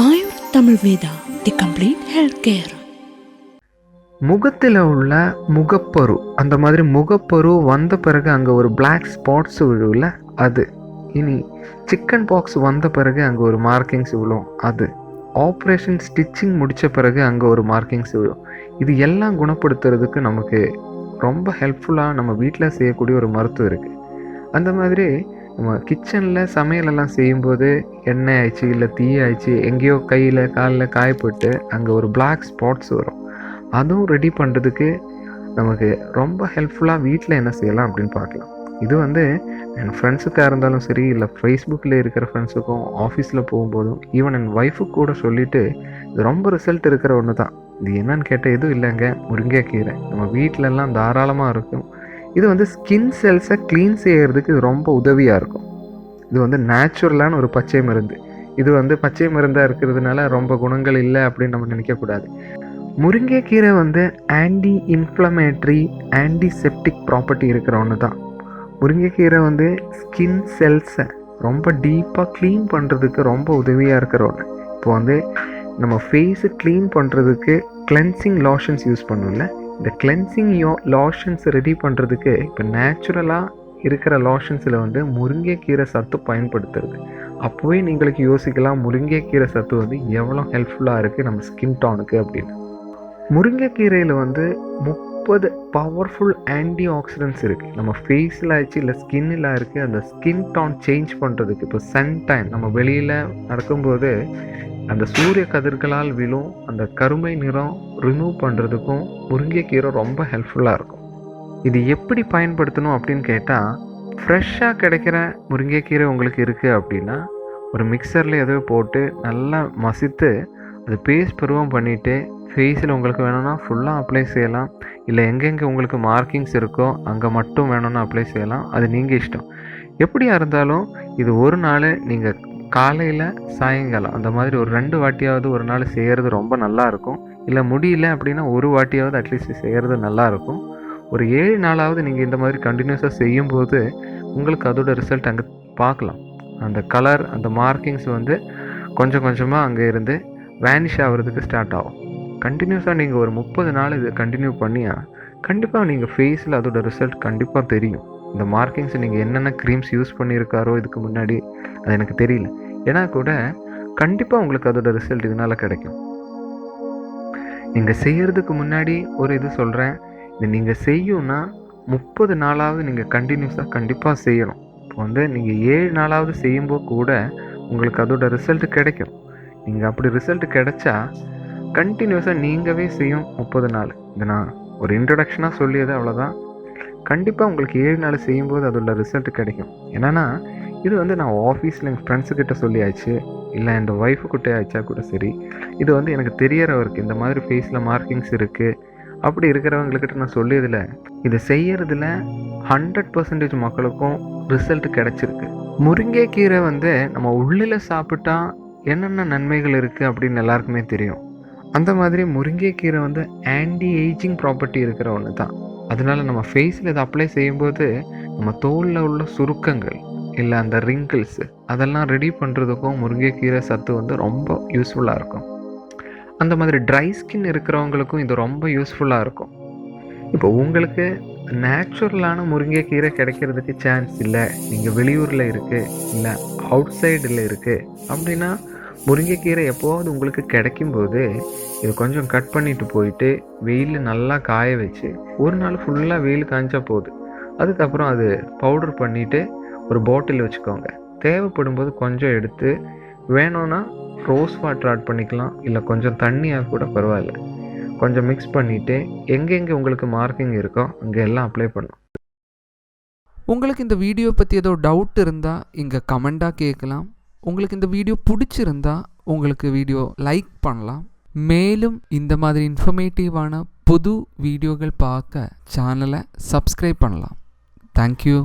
Ayur Tamil Veda the complete health care முகத்தில் உள்ள முகப்பரு அந்த மாதிரி முகப்பரு வந்த பிறகு அங்கே ஒரு பிளாக் ஸ்பாட்ஸ் விழுவில் அது. இனி சிக்கன் பாக்ஸ் வந்த பிறகு அங்கே ஒரு மார்க்கிங்ஸ் விழும் அது. ஆப்ரேஷன் ஸ்டிச்சிங் முடித்த பிறகு அங்கே ஒரு மார்க்கிங்ஸ் விழும். இது எல்லாம் குணப்படுத்துறதுக்கு நமக்கு ரொம்ப ஹெல்ப்ஃபுல்லாக நம்ம வீட்டில் செய்யக்கூடிய ஒரு மருத்துவம் இருக்குது அந்த மாதிரி நம்ம கிச்சனில் சமையலெல்லாம் செய்யும்போது எண்ணெய் ஆயிடுச்சு இல்லை தீ ஆயிடுச்சு எங்கேயோ கையில் காலில் காயப்பட்டு அங்கே ஒரு பிளாக் ஸ்பாட்ஸ் வரும். அதுவும் ரெடி பண்ணுறதுக்கு நமக்கு ரொம்ப ஹெல்ப்ஃபுல்லாக வீட்டில் என்ன செய்யலாம் அப்படின்னு பார்க்கலாம். இது வந்து என் ஃப்ரெண்ட்ஸுக்காக இருந்தாலும் சரி இல்லை ஃபேஸ்புக்கில் இருக்கிற ஃப்ரெண்ட்ஸுக்கும் ஆஃபீஸில் போகும்போதும் ஈவன் என் ஒய்ஃபுக்கு கூட சொல்லிவிட்டு இது ரொம்ப ரிசல்ட் இருக்கிற ஒன்று தான் இது என்னன்னு கேட்டால் எதுவும் இல்லைங்க முருங்கைக்கீரை. நம்ம வீட்டிலலாம் தாராளமாக இருக்கும். இது வந்து ஸ்கின் செல்ஸை க்ளீன் செய்கிறதுக்கு இது ரொம்ப உதவியாக இருக்கும். இது வந்து நேச்சுரலான ஒரு பச்சை மருந்து. இது வந்து பச்சை மருந்தாக இருக்கிறதுனால ரொம்ப குணங்கள் இல்லை அப்படின்னு நம்ம நினைக்கக்கூடாது முருங்கைக்கீரை வந்து ஆன்டி இன்ஃப்ளமேட்ரி ஆன்டிசெப்டிக் ப்ராப்பர்ட்டி இருக்கிற ஒன்று தான். முருங்கைக்கீரை வந்து ஸ்கின் செல்ஸை ரொம்ப டீப்பாக க்ளீன் பண்ணுறதுக்கு ரொம்ப உதவியாக இருக்கிற ஒன்று இப்போ வந்து நம்ம ஃபேஸை க்ளீன் பண்ணுறதுக்கு கிளென்சிங் லாஷன்ஸ் யூஸ் பண்ணுவோம்ல இந்த கிளென்சிங் யோ லாஷன்ஸ் ரெடி பண்ணுறதுக்கு இப்போ நேச்சுரலாக இருக்கிற லாஷன்ஸில் வந்து முருங்கைக்கீரை சத்து பயன்படுத்துறது. அப்போவே நீங்களுக்கு யோசிக்கலாம் முருங்கைக்கீரை சத்து வந்து எவ்வளோ ஹெல்ப்ஃபுல்லாக இருக்குது நம்ம ஸ்கின் டோனுக்கு அப்படின்னு. முருங்கைக்கீரையில் வந்து முப்பது பவர்ஃபுல் ஆன்டி ஆக்சிடென்ட்ஸ் இருக்குது நம்ம ஃபேஸில் ஆச்சு இல்லை ஸ்கின்னில் இருக்குது அந்த ஸ்கின் டான் சேஞ்ச் பண்ணுறதுக்கு இப்போ சன் டைம் நம்ம வெளியில் நடக்கும்போது அந்த சூரிய கதிர்களால் விழும் அந்த கருமை நிறம் ரிமூவ் பண்ணுறதுக்கும் முருங்கைக்கீரை ரொம்ப ஹெல்ப்ஃபுல்லாக இருக்கும். இது எப்படி பயன்படுத்தணும் அப்படின்னு கேட்டால் ஃப்ரெஷ்ஷாக கிடைக்கிற முருங்கைக்கீரை உங்களுக்கு இருக்குது அப்படின்னா ஒரு மிக்சரில் எதோ போட்டு நல்லா மசித்து அது பேஸ்ட் பருவம் பண்ணிவிட்டு ஃபேஸில் உங்களுக்கு வேணும்னா ஃபுல்லாக அப்ளை செய்யலாம். இல்லை எங்கெங்கே உங்களுக்கு மார்க்கிங்ஸ் இருக்கோ அங்கே மட்டும் வேணும்னா அப்ளை செய்யலாம். அது நீங்கள் இஷ்டம். எப்படியா இருந்தாலும் இது ஒரு நாள் நீங்கள் காலையில் சாயங்காலம் அந்த மாதிரி ஒரு ரெண்டு வாட்டியாவது ஒரு நாள் செய்கிறது ரொம்ப நல்லாயிருக்கும் இல்லை முடியல அப்படின்னா ஒரு வாட்டியாவது அட்லீஸ்ட் செய்கிறது நல்லாயிருக்கும் ஒரு ஏழு நாளாவது நீங்கள் இந்த மாதிரி கண்டினியூஸாக செய்யும்போது உங்களுக்கு அதோட ரிசல்ட் அங்கே பார்க்கலாம். அந்த கலர் அந்த மார்க்கிங்ஸ் வந்து கொஞ்சம் கொஞ்சமாக அங்கே இருந்து வேனிஷ் ஆகிறதுக்கு ஸ்டார்ட் ஆகும். கண்டினியூஸாக நீங்கள் ஒரு முப்பது நாள் இது கண்டினியூ பண்ணியா கண்டிப்பாக நீங்கள் ஃபேஸில் அதோட ரிசல்ட் கண்டிப்பாக தெரியும். இந்த மார்க்கிங்ஸ் நீங்கள் என்னென்ன க்ரீம்ஸ் யூஸ் பண்ணியிருக்காரோ இதுக்கு முன்னாடி அது எனக்கு தெரியல. ஏன்னா கூட கண்டிப்பாக உங்களுக்கு அதோட ரிசல்ட் இதனால் கிடைக்கும். நீங்கள் செய்கிறதுக்கு முன்னாடி ஒரு இது சொல்கிறேன் இது நீங்கள் செய்யும்னா முப்பது நாளாவது நீங்கள் கண்டினியூஸாக கண்டிப்பாக செய்யணும். இப்போ வந்து நீங்கள் ஏழு நாளாவது செய்யும்போது கூட உங்களுக்கு அதோட ரிசல்ட் கிடைக்கும். நீங்கள் அப்படி ரிசல்ட் கிடைச்சா கண்டினியூஸாக நீங்கவே செய்யும் முப்பது நாள். இது நான் ஒரு இன்ட்ரடக்ஷனாக சொல்லியது அவ்வளோதான் கண்டிப்பாக உங்களுக்கு ஏழு நாள் செய்யும்போது அதோட ரிசல்ட் கிடைக்கும். என்னென்னா இது வந்து நான் ஆஃபீஸில் எங்கள் ஃப்ரெண்ட்ஸுக்கிட்ட சொல்லியாச்சு இல்லை என் ஒய்ஃபுக்கிட்ட ஆச்சா கூட சரி. இது வந்து எனக்கு தெரியறவருக்கு இந்த மாதிரி ஃபேஸில் மார்க்கிங்ஸ் இருக்குது அப்படி இருக்கிறவங்கக்கிட்ட நான் சொல்லியதில் இது செய்யறதுல ஹண்ட்ரட் பர்சன்டேஜ் மக்களுக்கும் ரிசல்ட் கிடச்சிருக்கு. முருங்கைக்கீரை வந்து நம்ம உள்ளில் சாப்பிட்டா என்னென்ன நன்மைகள் இருக்குது அப்படின்னு எல்லாருக்குமே தெரியும். அந்த மாதிரி முருங்கைக்கீரை வந்து ஆன்டி ஏஜிங் ப்ராப்பர்ட்டி இருக்கிற ஒன்று தான் அதனால நம்ம ஃபேஸில் இதை அப்ளை செய்யும்போது நம்ம தோலில் உள்ள சுருக்கங்கள் இல்லை அந்த ரிங்கிள்ஸு அதெல்லாம் ரெடி பண்ணுறதுக்கும் முருங்கைக்கீரை சத்து வந்து ரொம்ப யூஸ்ஃபுல்லாக இருக்கும். அந்த மாதிரி ட்ரை ஸ்கின் இருக்கிறவங்களுக்கும் இது ரொம்ப யூஸ்ஃபுல்லாக இருக்கும். இப்போ உங்களுக்கு நேச்சுரலான முருங்கைக்கீரை கிடைக்கிறதுக்கு சான்ஸ் இல்லை. நீங்கள் வெளியூரில் இருக்குது இல்லை அவுட் சைடில் இருக்குது அப்படின்னா முருங்கைக்கீரை எப்போவாவது உங்களுக்கு கிடைக்கும்போது இது கொஞ்சம் கட் பண்ணிட்டு போயிட்டு வெயிலில் நல்லா காய வச்சு ஒரு நாள் ஃபுல்லாக வெயில் காய்ச்சா போகுது அதுக்கப்புறம் அது பவுடர் பண்ணிவிட்டு ஒரு பாட்டில் வச்சுக்கோங்க. தேவைப்படும்போது கொஞ்சம் எடுத்து வேணும்னா ரோஸ் வாட்டர் ஆட் பண்ணிக்கலாம். இல்லை கொஞ்சம் தண்ணியாக கூட பரவாயில்ல. கொஞ்சம் மிக்ஸ் பண்ணிவிட்டு எங்கெங்கே உங்களுக்கு மார்க்கிங் இருக்கோ அங்கே எல்லாம் அப்ளை பண்ணும் உங்களுக்கு இந்த வீடியோ பற்றி ஏதோ டவுட் இருந்தால் இங்கே கமெண்ட்டாக கேட்கலாம். உங்களுக்கு இந்த வீடியோ பிடிச்சிருந்தா உங்களுக்கு வீடியோ லைக் பண்ணலாம். மேலும் இந்த மாதிரி இன்ஃபர்மேட்டிவான புது வீடியோகள் பார்க்க சேனலை சப்ஸ்கிரைப் பண்ணலாம். தேங்க்யூ